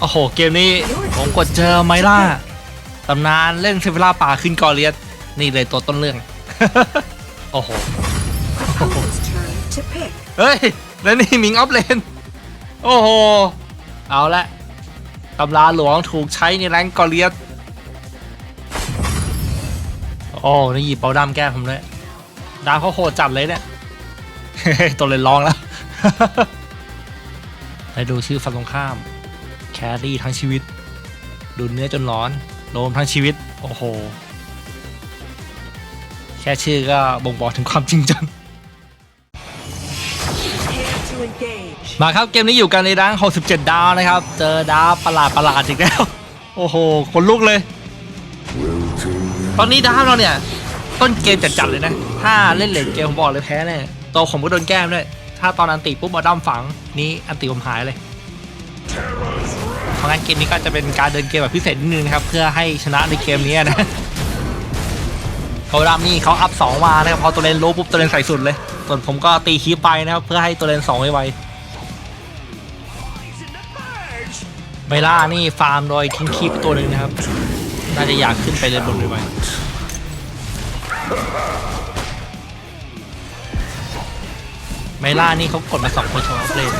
โอ้โห เกมนี้ผมกดเจอไมล่าตำนานเล่นเซเวล่าป่าขึ้นกอเลียสนี่เลยตัวต้นเรื่อง โอ้โห เฮ้ย แล้วนี่มิงออฟเลน โอ้โห เอาละตำราหลวงถูกใช้ในแรงกอเลียสโอ้นี่หยิบเปาดำแก้ผมด้วยดาวเขาโหดจัดเลยเนี่ยตัวเลยร้องแล้ว ไปดูชื่อฝั่งตรงข้าม ครี่ทั้งชีวิต ดูเนื้อจนร้อนโดมทั้งชีวิต โอ้โห แค่ชื่อก็บ่งบอกถึงความจริงจัง มาครับเกมนี้อยู่กันในร้าง67 ดาวนะครับ เจอดาวประหลาดประหลาดอีกแล้ว โอ้โห คนลุกเลย ตอนนี้ดาวเราเนี่ย ต้นเกมจัดๆเลยนะ ถ้าเล่นเลนเกมผมบอกเลยแพ้แน่ตัวผมก็โดนแก้มด้วย ถ้าตอนอันติปุ๊บมาด้อมฝังนี้อันติผมหายเลย เพราะงั้นเกมนี้ก็จะเป็นการเดินเกมแบบพิเศษนิดนึงนะครับเพื่อให้ชนะในเกมนี้นะเขาดำนี่เขาอัพสองมานะครับพอตัวเลนรู้ปุ๊บตัวเลนใส่สุดเลย ส่วนผมก็ตีคีปไปนะครับเพื่อให้ตัวเลนสองไวๆไมล่านี่ฟาร์มโดยทิ้งคีปตัวหนึ่งนะครับน่าจะอยากขึ้นไปเลนบนไวๆไมล่านี่เขากดมาสองคนชนะเลน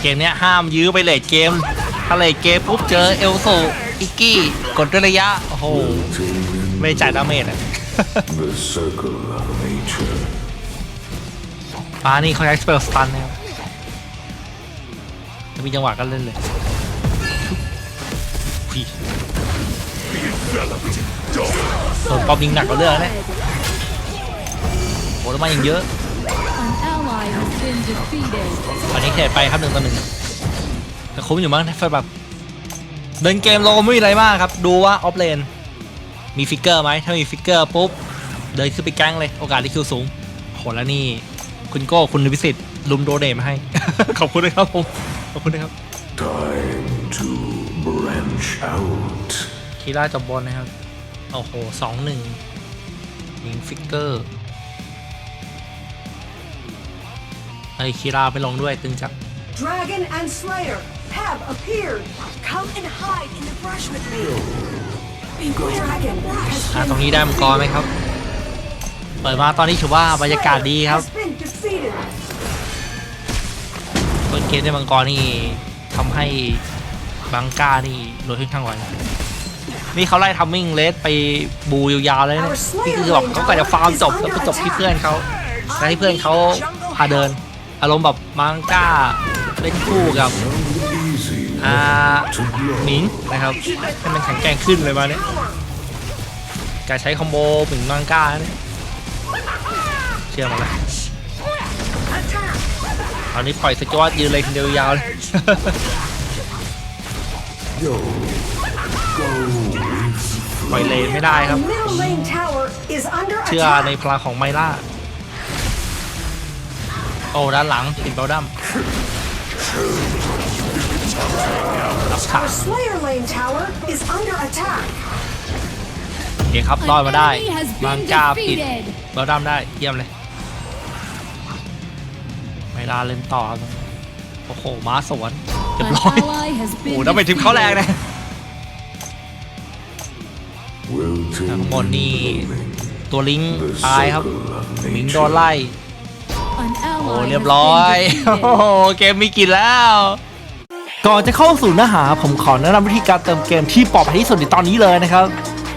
เกมเนี้ยห้ามยื้อไปเลทเกมถ้าเลทเกมปุ๊บเจอเอลโซอิกกี้กดด้วยระยะ โอ้โห ไม่ได้จ่ายดาเมจอะ The circle of nature. ฟ้านี่เขาใช้สเปลสตันนะครับจะมีจังหวะก็เล่นเลยอุ๊ยโดนปอมยิงหนักกว่าเรื่องนะเนี่ยโหแล้วมาอย่างเยอะ ตอนนี้เทรดไปครับหนึ่งต่อหนึ่งแต่คุ้มอยู่มั้งถ้าแบบเดินเกมเราก็ไม่มีอะไรมากครับ ดูว่าออฟเลน มีฟิกเกอร์ไหมถ้ามีฟิกเกอร์ปุ๊บ เดินขึ้นไปแก๊งเลยโอกาสที่คิวสูงโหแล้วนี่ คุณโก้คุณวิสิตลุมโดเนทมาให้ ขอบคุณด้วยครับผม ขอบคุณนะครับ Time to branch out. คีร่าจบบอลนะครับ โอ้โหสองหนึ่งยิงฟิกเกอร์ คีร่าไปลงด้วยตึงจัง Dragon and Slayer have appeared. Come and hide in the brush with me. Dragon has อ่า been ตรงนี้ได้มังกรไหมครับ เปิดมาตอนนี้ถือว่าบรรยากาศดีครับ has been defeated. ต้นเกมได้มังกรนี่ทำให้บังกานี่รวยขึ้นข้างไวนี่เขาไล่ทัมมิ่งเลสไปบูยาวๆเลยนะนี่คือแบบเขาก็จะฟาร์มจบแล้วก็จบที่เพื่อนเขาแล้วให้เพื่อนเขาพาเดิน อารมณ์แบบมังกาเล่นคู่กับ Easy อ่า to หมิ grow. งนะครับให้มันแข็งแกร่งขึ้นเลยมาเนี่ยการใช้คอมโบหมิงมังกาเนี่ยเชื่อมาแล้วตอนนี้ปล่อยสจวตยืนเลยคนเดียวยาวเลย Yo. Go. ปล่อยเลนไม่ได้ครับ Our middle lane tower is under เชื่อ attack. ในพลังของไมล่า โอ้ด้านหลังติดเบลดัมรับขา Our Slayer lane tower is under attack. โอเคครับรอด An มาได้ enemy has มัง been กาปิด defeated. เบลดัมได้เยี่ยมเลย ไมล่าเล่นต่อครับโอ้โหม้าสวนเรียบ An ร้อย ally has โอ้โห been แล้วไปทีมเขาแรง defeated. นะ Wilting ทั้งหมดนี่ blooming. ตัวลิงก์ The ตายครับ circle of หมิงโดน nature. ไล่ An โอ้ ally เรียบ has ร้อย been โอ้โห defeated. เกมมีกินแล้ว ก่อนจะเข้าสู่เนื้อหา ผมขอแนะนำวิธีการเติมเกมที่ปลอดภัยที่สุดในตอนนี้เลยนะครับ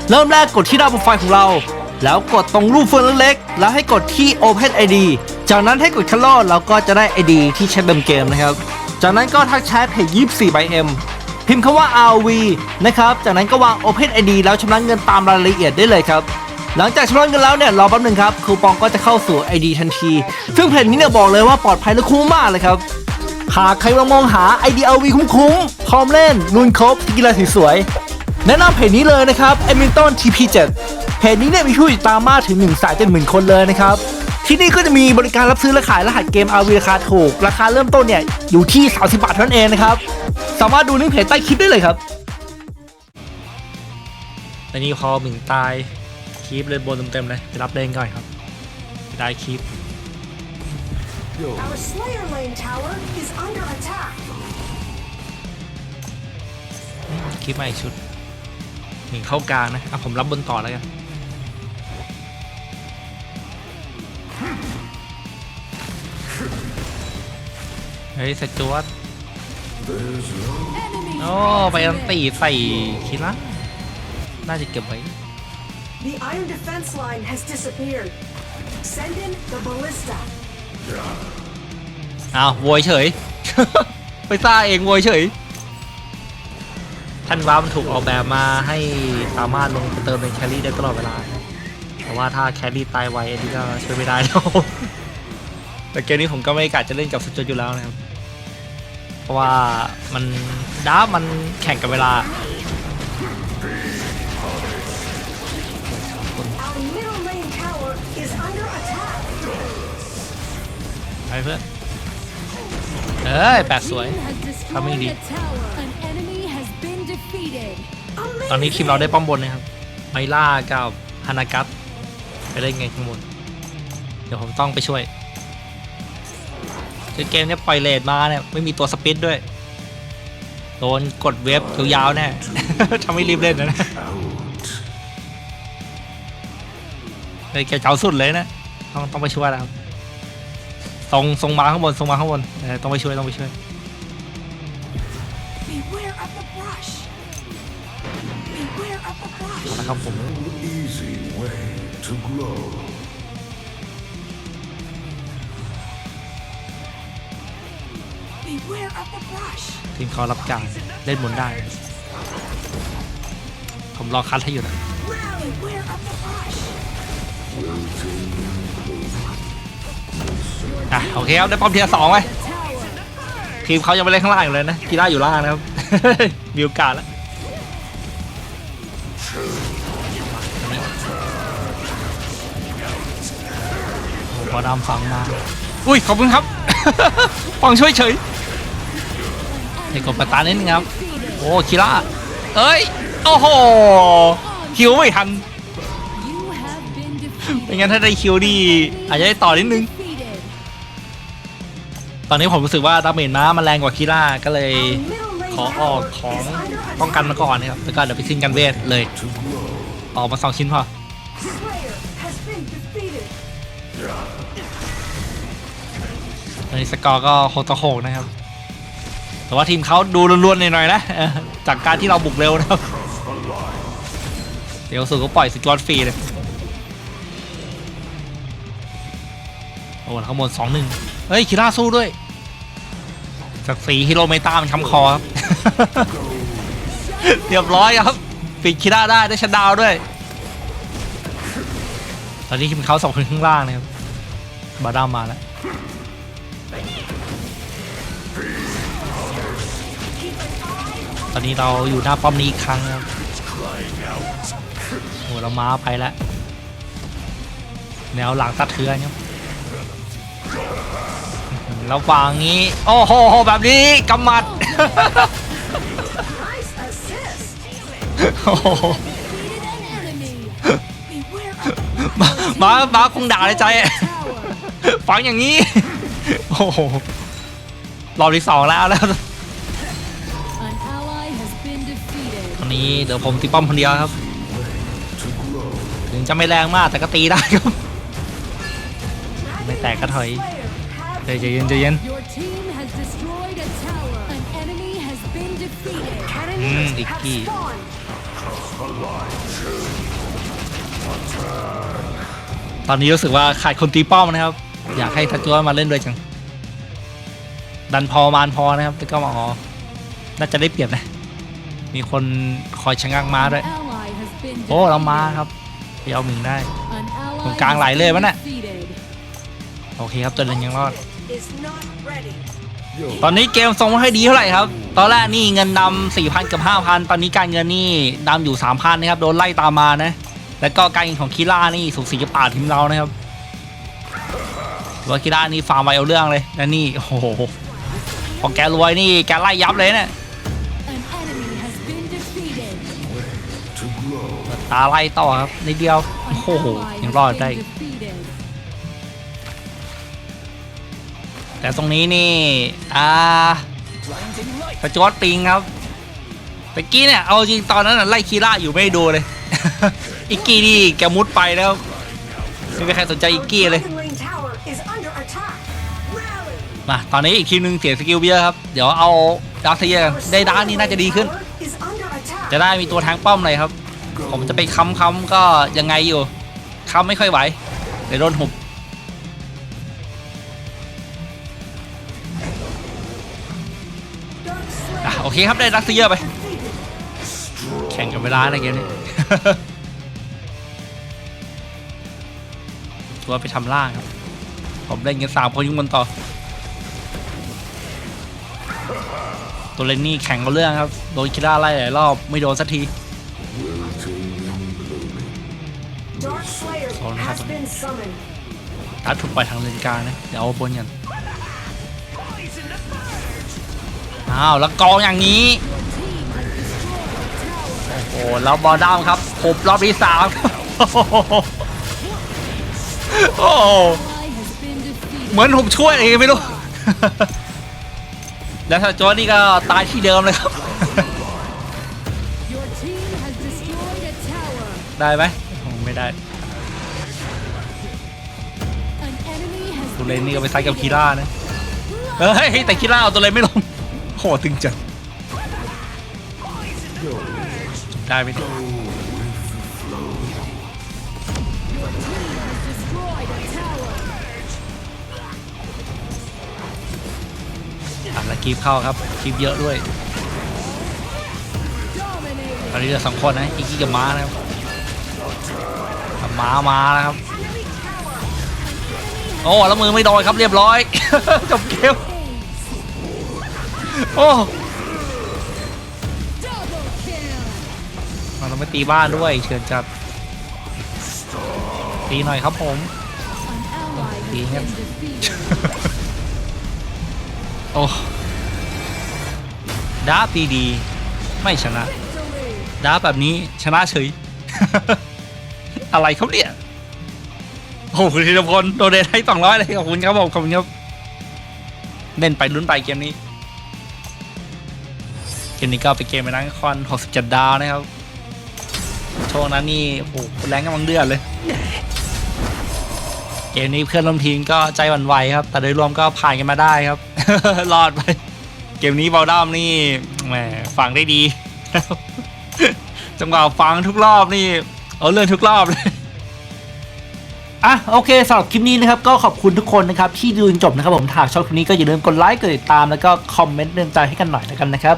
เริ่มแรกกดที่หน้าโปรไฟล์ของเรา แล้วกดตรงรูปเฟืองเล็กๆแล้วให้กดที่ Open ID จากนั้นให้กดคัลโลแล้วก็จะได้ ID ที่ใช้เติมเกมนะครับ จากนั้นก็ทักแชทเพจ24 by M พิมพ์คำว่า RV นะครับ จากนั้นก็วาง Open ID แล้วชำระเงินตามรายละเอียดได้เลยครับ หลังจากชำระเงินแล้วเนี่ยรอแป๊บหนึงครับคูปองก็จะเข้าสู่ ID ทันที ซึ่งเพจนี้เนี่ยบอกเลยว่าปลอดภัยและคุ้มมากเลยครับหากใครกำลังมองหา IDLV คุ้มๆพร้อมเล่นลุนครบกีฬาสีสวยๆแนะนำเพจนี้เลยนะครับ e m i l t o n TP7 เพจนี้เนี่ยมีผู้ติดตามมากถึง1นึ่งแสนเจ็ดหมื่นคนเลยนะครับ ที่นี่ก็จะมีบริการรับซื้อและขายรหัสเกม RV ราคาถูก ราคาเริ่มต้นเนี่ยอยู่ที่ 30 บาทเท่านั้นเองนะครับ สามารถดูลิงก์เพจใต้คลิปได้เลยครับและนี่พอหมิงตาย คลิปเลยบนเต็มๆเลยไปรับเลนก่อนครับได้คลิป Our Slayer lane tower is under attack. คลิปมาอีกชุดหนึ่งเข้ากลางนะอะผมรับบนต่อแล้วกันเฮ้ยสจวต There's no โอ้ไปอันตีใส่คิระน่าจะเก็บไว้ The iron defense line has disappeared. Send in the ballista. อ้าวโวยเฉย ไปซ่าเองโวยเฉย ท่านว้ามันถูกออกแบบมาให้สามารถลงไปเติมเป็นแครี่ได้ตลอดเวลา แต่ว่าถ้าแครี่ตายไวอันนี้ก็ช่วยไม่ได้แล้ว แต่เกมนี้ผมก็ไม่กะจะเล่นกับสจวตอยู่แล้วนะครับ เพราะว่ามันด้าบมันแข่งกับเวลา ไปเพื่อน เอ้ยแปดสวย Team has destroyed Coming a deep. tower. An enemy has been defeated. ตอนนี้ทีมเราได้ป้อมบนนะครับ ไมล่ากับฮานากัสไปเล่นไงข้างบน เดี๋ยวผมต้องไปช่วยคือเกมเนี้ยปล่อยเลดมาเนี่ย ไม่มีตัวสปิดด้วย โดนกดเว็บยาวๆแน่ทำให้รีบเล่นนะเลยแกเจ้าสุดเลยนะ ต้องต้องไปช่วยแล้ว ครับส่งส่งมาข้างบนส่งมาข้างบนเออต้องไปช่วยต้องไปช่วย Beware of the brush. Beware of the brush. นะครับผม No easy way to grow. Beware of the brush. ทีมเขารับจ้างเล่นบนได้ ผมรอคัดให้อยู่นะ Beware of the brush. อะโอเคครับได้ป้อมเทียร์สองไป The tower. ทีมเขายังไม่เล่นข้างล่างอยู่เลยนะกีฬาอยู่ล่างนะครับ มีโอกาสแล้วโอ้พอดำฟังมา อุ้ย ขอบคุณครับ ฟังช่วยเฉยให้กดประตานนิดนึงครับ Defeated. โอ้คีร่าเอ้ย โอ้โห คิวไม่ทัน You have been defeated. ไม่งั้นถ้าได้คิวดีอาจจะได้ต่อนิดนึง Defeated. ตอนนี้ผมรู้สึกว่าดาเมจม้ามันแรงกว่าคีร่าก็เลยขอออกของป้องกันมาก่อนนะครับแล้วก็เดี๋ยวไปซิงกันเวทเลย ออกมาสองชิ้นพอ Slayer has been defeated. ตอนนี้สกอร์ก็โคตรโหกนะครับ แต่ว่าทีมเขาดูรวนๆหน่อยๆนะ จากการที่เราบุกเร็วนะครับ เดี๋ยวสุดก็ปล่อยสจวตฟรีเลย อ้แล้วข้างบนสองหนึ่งเฮ้ยคิร่าสู้ด้วยจากสีฮิโรเมตามันค้ำคอครับเรียบร้อยครับปิดคิร่าได้ได้ชัดดาวน์ด้วย ตอนนี้ทีมเขาสองคนข้างล่างนะครับบาดามมาแล้วตอนนี้เราอยู่หน้าป้อมนี้อีกครั้งนะครับโอ้เราม้าไปแล้วแนวหลังสะเทือนครับ เราวางนี้ โอ้โหแบบนี้กำมัดมามามาคงด่าในใจฟังอย่างนี้ โอ้โหรอบที่สองแล้วแล้วตอนนี้เดี๋ยวผมตีป้อมคนเดียวครับ ถึงจะไม่แรงมากแต่ก็ตีได้ครับ ไม่แตกก็ถอย ใจเย็นใจเย็น Your team has destroyed a tower. An enemy has been defeated. cannoniers Mm, have Icky. spawned. ตอนนี้รู้สึกว่าขาดคนตีป้อมนะครับ อยากให้ทัจจวมาเล่นด้วยจัง ดันพอมานพอนะครับแต่ก็มาอ๋อน่าจะได้เปรียบนะ มีคนคอยชะงักม้า An ด้วย ally has been โอ้เรามา defeated. ครับไปเอาหมิงได้ An ally ตรงกลางไหลเลยวะน่ะ has been defeated. โอเคครับตัวนึงยังรอด Is not ready. ตอนนี้เกมทรงไม่ค่อยดีเท่าไหร่ครับ ตอนแรกนี่เงินดำสี่พันกับห้าพันตอนนี้การเงินนี่ดำอยู่สามพันนะครับ โดนไล่ตามมานะ แล้วก็การเงินของคีร่านี่สูสีกับป่าทีมเรานะครับว่าคีร่านี่ฟาร์มไวเอาเรื่องเลยแล้วนี่โอ้โหพอแกรวยนี่แกไล่ยับเลยเนี่ย An enemy has been defeated. To grow. ตาไล่ต่อครับนิดเดียว An โอ้โห ally ยัง has รอด been ได้ แต่ตรงนี้นี่ อ่าประจวดปิงครับตะกี้เนี่ย เอาจริงตอนนั้นน่ะไล่คีร่าอยู่ไม่ดูเลย อิกกี้นี่แกมุดไปแล้ว ไม่มีใครสนใจอิกกี้เลย มา ตอนนี้อีกทีมหนึงเสียสกิลเยอะครับ เดี๋ยวเอาดาร์เซียกันได้ดาร์นี่น่าจะดีขึ้น จะได้มีตัวทางป้อมเลยครับ ผมจะไปค้ำค้ำๆก็ยังไงอยู่ค้ำไม่ค่อยไหวเดี๋ยวโดนหุบ เคครับได้ดักซีเยอร์ไป defeated. แข่งกับเวลาในเกมนี้ ตัวไปทำล่างครับ ผมเล่นกันสามคนยุ่งมันต่อ ตัวเลนนี่แข่งกับเรื่องครับ โดนคิร่าไล่หลายรอบ ไม่โดนสักที Wilting and blooming. Dark Slayer Sorry, has happened. been summoned. ตัดถูกไปทางเลนกลางนะ เดี๋ยวเอาบนกัน อ้าวแล้วกองอย่างนี้โอ้โหแล้วบอลด้ามครับผมรอบที่สามโอ้โห Ally has been defeated. เหมือนผมช่วยอะไรไม่รู้ แล้วถ้าโจอนี่ก็ตายที่เดิมเลยครับ Your team has destroyed a tower. ได้ไหมคงไม่ได้ An enemy has ตัวเลน been นี่ก็ไปไซด์กับคี defeated. ร่านะเฮ้ยแต่คีร่าเอาตัวเลนไม่ลง โหตึงจัดได้ไหมเนี่ย Destroyed a tower. อะแล้วกีบเข้าครับกีบเยอะด้วย Dominated. ตอนนี้เหลือสองคนนะอีกกี้กับม้านะครับม้ามาแล้วครับ โอ้แล้วมือไม่โดนครับเรียบร้อย จบเกม โอ้เราไม่ตีบ้านด้วยเชิญจัดตีหน่อยครับผม An ally has Being been it. defeated. โอ้ดาบดี ไม่ชนะดาแบบนี้ชนะเฉย อะไรครับเนี่ยโอ้โหคุณธีรพลโดนเดทให้สองร้อยเลยขอบคุณครับผมขอบคุณครับเล่นไปลุ้นไปเกมนี้ มนี้ก็เป็นเกมไปนั่งคอน 67 ดาวนะครับช่วงนั้นนี่โอ้โหแรงกำลังเดือดเลย เกมนี้เพื่อนร่วมทีมก็ใจหวั่นไหวครับ แต่โดยรวมก็ผ่านกันมาได้ครับ รอดไป เกมนี้บอลดัมนี่แหมฟังได้ดี จังหวะฟังทุกรอบนี่ เอาเรื่องทุกรอบเลยอะโอเคสำหรับคลิปนี้นะครับก็ขอบคุณทุกคนนะครับที่ดูจนจบนะครับผมถ้าชอบคลิปนี้ก็อย่าลืมกดไลค์กดติดตามแล้วก็คอมเมนต์เตือนใจให้กันหน่อยแล้วกันนะครับ